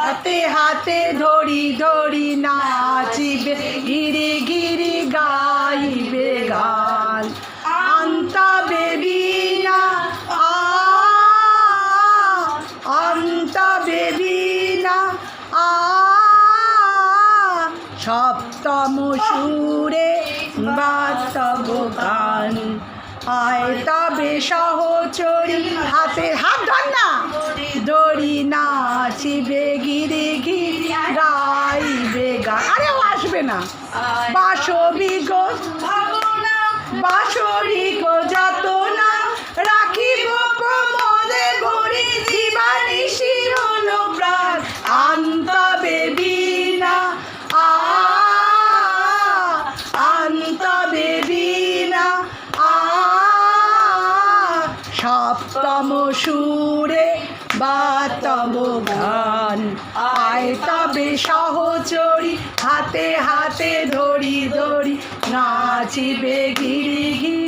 হাতে হাতে ধরি ধরি নাচিবে, গিরি গিরি গাইবে গান। আন্তা বেবিনা আ, আন্তা বেবিনা আ। সপ্তম সুরে বাস্তব গান। আয় তবে সহচরি, হাতে হাত ধর না। দড়ি নাচিবে আরে ও আসবে না। বাসবি গো বাসরি গো যাত না রাখিব প্রমোদে ভরি দিবানি শিরন প্রাণ। আন্ত বেবিনা আ আন্ত বেবিনা আ সপ্তম সুরে বাতব গান আয় তবে সহচরি হাতে হাতে ধরি ধরি নাচিবে গিরি গিরি।